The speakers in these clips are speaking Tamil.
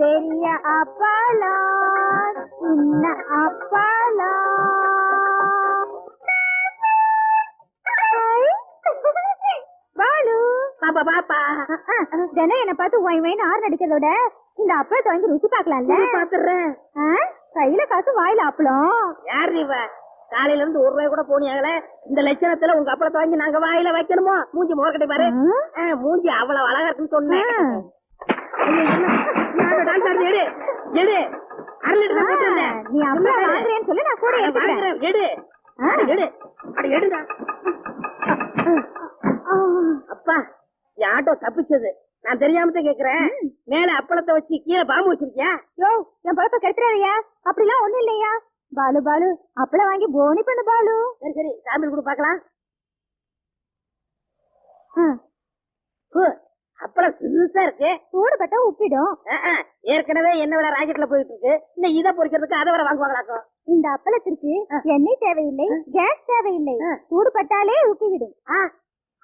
பெரிய அப்பளம் சின்ன அப்பளம் பாலு. பாப்பா பாப்பா தினம் என்ன பார்த்து ஒய் ஒயின்னு ஆறு அடிக்கிறதோட இந்த அப்பளத்தை வாங்கி ருசி பார்க்கலாம்ல? பாத்துறேன்? கையில காசு வாயில அப்பளம். யார் இவ காலையில இருந்து ஒரு ரூபாய் கூட போனியாங்களே இந்த லட்சணத்துல உங்க அப்பளத்தை வாங்கி நாங்க வாயில வைக்கணுமோ? மூஞ்சி மோர்கட்டை பாரு. மூஞ்சி அவ்வளவு அழகா இருக்குன்னு சொன்னேன் ஆ. ஐயோ, என்ன? யாரோ டான்ஸ் ஆடுது, எடு எடு. அரை லிட்டர் தான் போட்டு வந்தேன். நீ அப்பளம் வாங்குறேன்னு சொல்லி நான் கூட அட, எடுத்துக்கிறேன். வாங்குறேன், எடு. ஆ. அட, எடு. அட, எடுடா. அப்பா என் ஆட்டோ தப்பிச்சது. நான் தெரியாம தான் கேக்குறேன் மேல அப்பளத்தை வச்சு கீழே பாம்பு வச்சிருக்கியா? யோ என் பழப்ப கெடுத்துறாரியா அப்படிலாம் ஒண்ணும் இல்லையா? பாலு பாலு அப்பளம் வாங்கி போனி பண்ணு பாலு. சரி சரி சாம்பிள் கூட பாக்கலாம் அப்பளம் சிறுசா இருக்கு. சூடுபட்டா உப்பிடும். ஆ, ஆ, ஏற்கனவே என்ன விட ராக்கெட்ல போயிட்டு இருக்கு. இன்னும் இதை பொறிக்கிறதுக்கு அதை வர வாங்குவாங்களாக்கும். இந்த அப்பளத்திற்கு எண்ணெய் தேவையில்லை கேஸ் தேவையில்லை. சூடுபட்டாலே உப்பிவிடும். ஆ,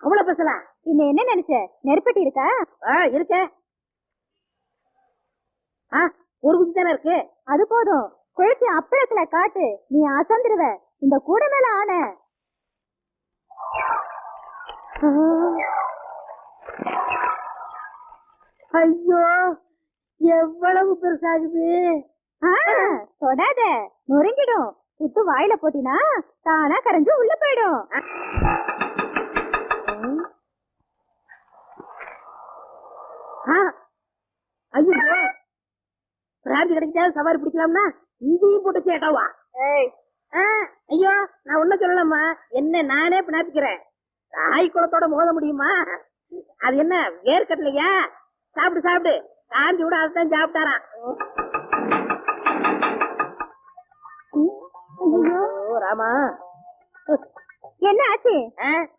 அவ்வளவு பேசலாம் இன்னும் என்ன நினைச்ச? நெருப்பட்டி இருக்கா? ஆ இருக்கே. ஆ ஒரு குச்சி தானே இருக்கு? அது போதும். குழச்சி அப்பளத்துல காட்டு. நீ அசந்துருவ. இந்த கூட மேல ஆன. ஐயோ எவ்வளவு பெருசாகுது? தொடாத நொறுங்கிடும். புத்து வாயில போட்டினா தானா கரைஞ்சு உள்ள போயிடும். ஐயோ பிராந்தி கிடைச்சா சவாரி பிடிக்கலாம்னா இங்கேயும் போட்டு சேட்டாவா ஐயோ நான் ஒன்னும் சொல்லலாமா என்ன நானே பினாப்பிக்கிறேன். தாய் குளத்தோட மோத முடியுமா? அது என்ன வேர்க்கட்டலையா சாப்பிடு சாப்பிடு. காந்தி விட அதுதான் சாப்பிட்டாராம். ராமா. என்ன ஆச்சு?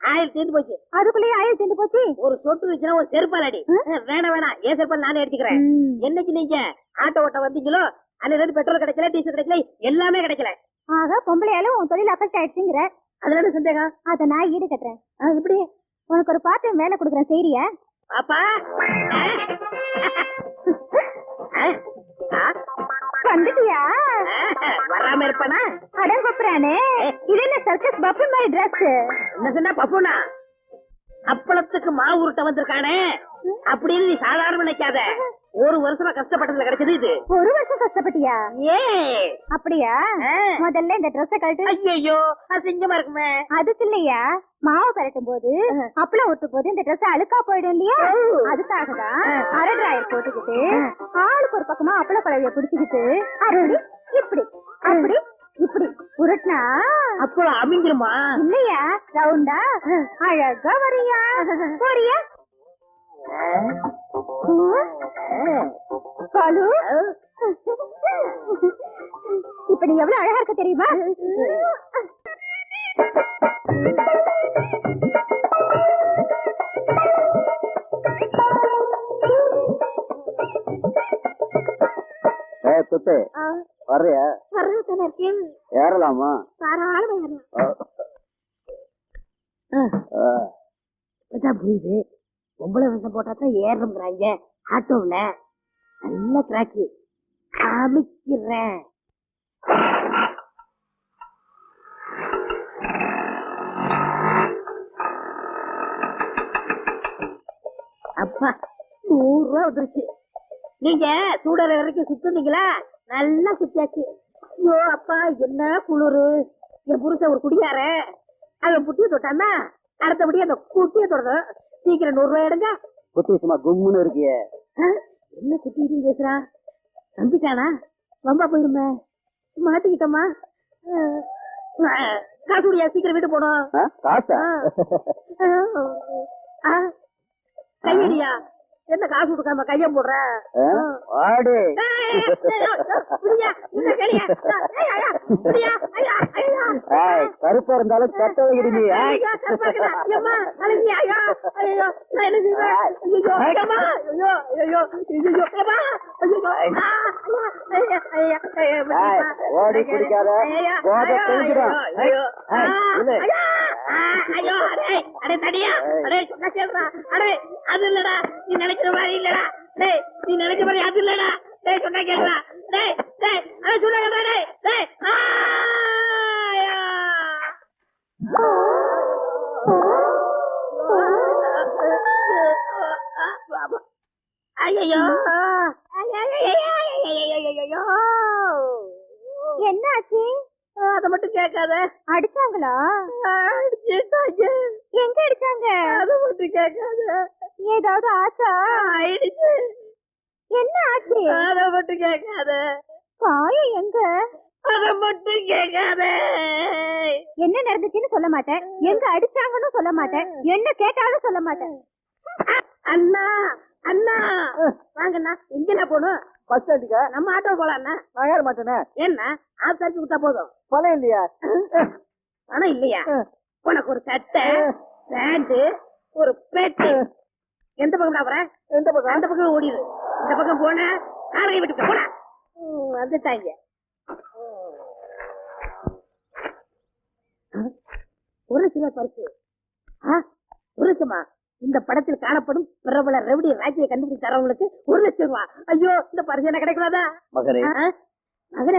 ஆயில் தீர்ந்து போச்சு. அதுக்குள்ளேயே ஆயில் செஞ்சு போச்சு? ஒரு சொட்டு வச்சுனா ஒரு செருப்பால் அடி வேணாம் வேணாம். ஏன் செருப்பால் நானே அடிச்சுக்கிறேன். என்னைக்கு நீங்க ஆட்டோ ஓட்ட வந்தீங்களோ அதுல பெட்ரோல் கிடைக்கல டீசல் கிடைக்கல எல்லாமே கிடைக்கல. ஆக பொம்பளையால உன் தொழில் அஃபெக்ட் ஆயிடுச்சுங்கிற. அதுல என்ன சந்தேகம்? அத நான் ஈடு கட்டுறேன். எப்படி உனக்கு ஒரு பாட்டு வேலை கொடுக்குறேன் சரியா பாப்பா? வந்துட்டியா? வராம இருப்பானா? அடங்கொப்புறானே இது என்ன சர்க்கஸ் பப்பு மாதிரி ட்ரெஸ் என்ன சொன்னா பப்புனா? அப்பளத்துக்கு மாவு உருட்ட வந்திருக்கானே? அப்படின்னு நீ சாதாரண நினைக்காத. ஒரு வருஷமா கஷ்டப்பட்டதுல கிடைச்சது இது. ஒரு வருஷம் கஷ்டப்பட்டியா? ஏ. அப்படியா? முதல்ல இந்த ட்ரெஸ்ஸ கழட்டு. ஐயோ அசிங்கமா இருக்குமே. அதுக்கு இல்லையா? மாவு கரட்டும் போது அப்பளம் ஒட்டும் போது இந்த ட்ரெஸ் அழுக்கா போயிடும் இல்லையா. அதுக்காக தான் அரை டிராயர் போட்டுக்கிட்டு ஆளுக்கு ஒரு பக்கமா அப்பள பழவிய பிடிச்சுக்கிட்டு அப்படி இப்படி அப்படி இப்படி உருட்டினா? அப்பளம் அமைஞ்சிருமா இல்லையா? ரவுண்டா? அழகா வரியா? போறியா? காலு இப்ப நீ எவ்வளவு அழகா இருக்க தெரியுமா? துட்டு. வர்றியா? வர்றதுன்னு இருக்கேன். ஏறலாமா? தாராளமா புரியுது. பொம்பளை விஷம் போட்டா தான் ஏறணுங்கிறாங்க ஆட்டோவில் நல்ல கிராக்கி காமிக்கிறேன். அப்பா நூறு ரூபா வந்துருச்சு. நீங்க சூடற வரைக்கும் சுத்துனீங்களா நல்லா சுத்தியாச்சு ஐயோ அப்பா என்ன குளிரு? என் புருஷன் ஒரு குடியார அவன் புட்டிய தொட்டான்னா அடுத்தபடி அந்த குட்டிய தொடரும் சீக்கிரம் நூறு ரூபாய் எடுங்க. குத்தி சும்மா கும்முன்னு இருக்கியே. என்ன குட்டி இது பேசுறான் நம்பிட்டானா வம்பா போயிருமே மாட்டிக்கிட்டோமா காசு முடியா சீக்கிரம் வீட்டு போனோம் கையடியா என்ன காசு கொடுக்காம கைய போடுற ஆ? வாடி. ஏய், கருப்பா இருந்தாலும் கட்ட வைக்கிறீங்க ஓடி குடிக்காத. தெரிஞ்சிடும் ஐயோ அடே அடே தடியா அடே சொன்ன கேளுடா அடே அது இல்லடா நீ நினைக்கிற மாதிரி இல்லடா டேய் நீ நினைக்கிற மாதிரி அது இல்லடா டேய் சொன்னா கேளுடா டேய் அத மட்டும் கேட்காத. அடிச்சாங்களா? அடிச்சுட்டாங்க எங்க அடிச்சாங்க? அத மட்டும் கேட்காத. ஏதாவது ஆச்சா? ஆயிடுச்சு. என்ன ஆச்சு? அத மட்டும் கேட்காத. காயம் எங்க? அத மட்டும் கேட்காத. என்ன நடந்துச்சுன்னு சொல்ல மாட்டேன். எங்க அடிச்சாங்கன்னு சொல்ல மாட்டேன். என்ன கேட்டாலும் சொல்ல மாட்டேன். அண்ணா அண்ணா. வாங்கண்ணா எங்கண்ணா போகணும்? பஸ் ஸ்டாண்டுக்கா நம்ம ஆட்டோ போலாண்ணா நான் ஏற மாட்டேனே? என்ன ஆள் சரிச்சு விட்டா போதும். பணம் இல்லையா? பணம் இல்லையா? உனக்கு ஒரு சட்டை பேண்ட் ஒரு பெட்டி எந்த பக்கம் போற எந்த பக்கம்? அந்த பக்கம் ஓடிடு. இந்த பக்கம் போன காரையை விட்டு போட. வந்துட்டாங்க. ஒரு சில பரிசு. ஆ, ஒரு லட்சமா? இந்த படத்தில் காணப்படும் பிரபல ரெவடி ராஜியை கண்டுபிடிச்சு தரவங்களுக்கு ஒரு லட்சம் ரூபா. ஐயோ இந்த பரிசு என்ன கிடைக்கூடாதா மகனே.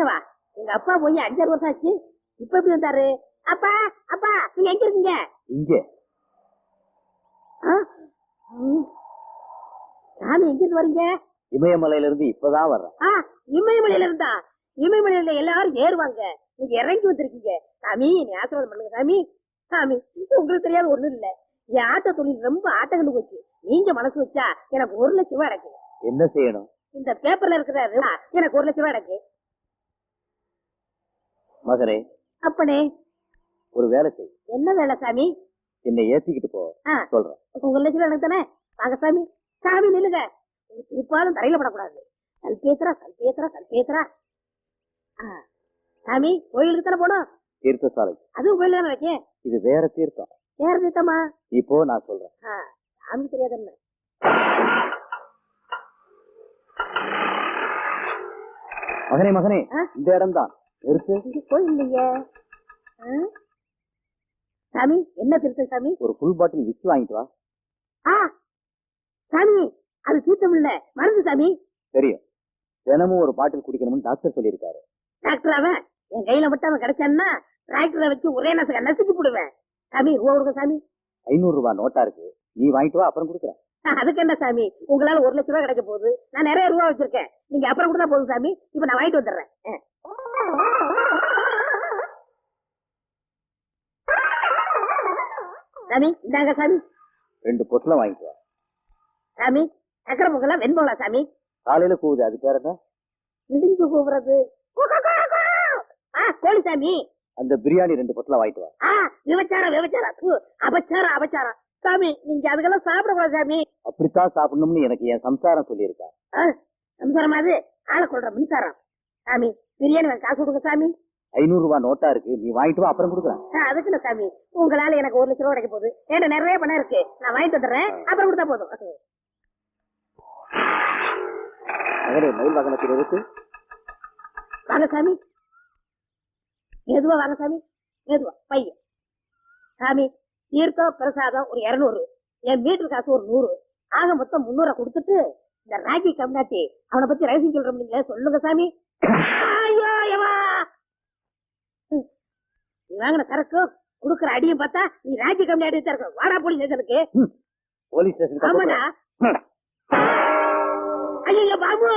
வா. எங்க அப்பா போய் அஞ்சாறு வருஷம் ஆச்சு. இப்ப எப்படி வந்தாரு? அப்பா அப்பா நீங்க எங்க இருக்கீங்க? இங்கே. சாமி எங்க இருந்து வரீங்க? இமயமலையில இருந்து இப்பதான் வர்றேன். ஆ இமயமலையில இருந்தா? இமயமலையில எல்லாரும் ஏறுவாங்க. நீங்க இறங்கி வந்திருக்கீங்க. சாமி நீ ஆசீர்வாதம் பண்ணுங்க சாமி. சாமி உங்களுக்கு தெரியாத ஒண்ணும் இல்ல. என் ஆட்ட தொழில் ரொம்ப ஆட்டங்கண்டு போச்சு. நீங்க மனசு வச்சா எனக்கு ஒரு லட்சம் ரூபாய் அடக்கு. என்ன செய்யணும்? இந்த பேப்பர்ல இருக்கிற ரூபா எனக்கு ஒரு லட்சம் ரூபாய் அடக்கு. மகனே அப்பனே. ஒரு வேலை செய். என்ன வேலை சாமி? என்னை ஏத்திக்கிட்டு போ. சொல்றேன். உங்க லட்சம் ரூபாய் எனக்கு தானே வாங்க சாமி. சாமி நில்லுங்க. திருப்பாலும் தரையில படக்கூடாது. கல்பேத்துறா கல்பேத்துறா கல்பேத்துறா ஆ. சாமி கோயிலுக்கு தானே போனோம் தீர்த்த சாலை அதுவும் கோயில் தானே இது வேற தீர்த்தம். வேற தீர்த்தமா இப்போ நான் சொல்றேன். சாமி தெரியாது மகனே மகனே? இந்த இடம் தான் நிறுத்து இங்க கோயில் இல்லையே ஆ? சாமி என்ன திருத்தம் சாமி? ஒரு ஃபுல் பாட்டில் விஸ்கி வாங்கிட்டு வா. ஆ சாமி அது தீர்த்தம் இல்ல. மருந்து சாமி. தெரியும். தினமும் ஒரு பாட்டில் குடிக்கணும்னு டாக்டர் சொல்லியிருக்காரு. டாக்டர் அவன் என் கையில மட்டும் அவன் கிடைச்சான்னா டிராக்டரை வச்சு ஒரே நசுக்க நசுக்கி போடுவேன். சாமி கொடுங்க சாமி? ஐநூறு ரூபாய் நோட்டா இருக்கு. நீ வாங்கிட்டு வா அப்புறம் கொடுக்குறேன். அதுக்கு என்ன சாமி? உங்களால ஒரு லட்சம் ரூபாய் கிடைக்க போகுது. நான் நிறைய ரூபா வச்சிருக்கேன். நீங்க அப்புறம் கொடுத்தா போதும் சாமி. இப்ப நான் வாங்கிட்டு வந்துடுறேன். சாமி இந்தாங்க சாமி. ரெண்டு பொட்டலம் வாங்கிட்டு வா. சாமி சக்கரை பொங்கலா வெண்பொங்கலா சாமி? காலையில போகுது அது பேர் என்ன? இடிஞ்சு கூவுறது. கோழி சாமி. அந்த பிரியாணி ரெண்டு பொட்டலம் வாங்கிட்டு வா. விபச்சாரம் விபச்சாரம். அபச்சாரம் அபச்சாரம். சாமி நீங்க அதுக்கெல்லாம் சாப்பிடக்கூடாது சாமி. அப்படித்தான் சாப்பிடணும்னு எனக்கு என் சம்சாரம் சொல்லியிருக்கா. சம்சாரம் அது. ஆளை கொள்ற மின்சாரம். சாமி பிரியாணி காசு கொடுங்க சாமி. ஐநூறு ரூபாய் நோட்டா இருக்கு. நீ வாங்கிட்டு வா அப்புறம் கொடுக்குறேன். அதுக்கு இல்ல சாமி. உங்களால எனக்கு ஒரு லட்சம் ரூபா கிடைக்க போகுது. என்கிட்ட நிறைய பணம் இருக்கு. நான் வாங்கிட்டு வந்துடுறேன். அப்புறம் கொடுத்தா போதும். மயில் வாகனத்தில் இருக்கு வாங்க சாமி. மெதுவா வாங்க சாமி. மெதுவா பையன். சாமி தீர்த்தம் பிரசாதம் ஒரு இருநூறு. என் மீட்டர் காசு ஒரு நூறு. ஆக மொத்தம் முன்னூறு கொடுத்துட்டு இந்த ராஜி கம்னாட்டி அவனை பத்தி ரகசியம் சொல்றோம் நீங்களே சொல்லுங்க சாமி. ஐயோ நீ வாங்கின சரக்கு குடுக்குற அடியும் பார்த்தா நீ ராஜி கம்னாட்டி தான் இருக்கணும் வாடா போலீஸ் ஸ்டேஷனுக்கு. போலீஸ் ஸ்டேஷனுக்கு ஆமாடா ஐயோ பாபு.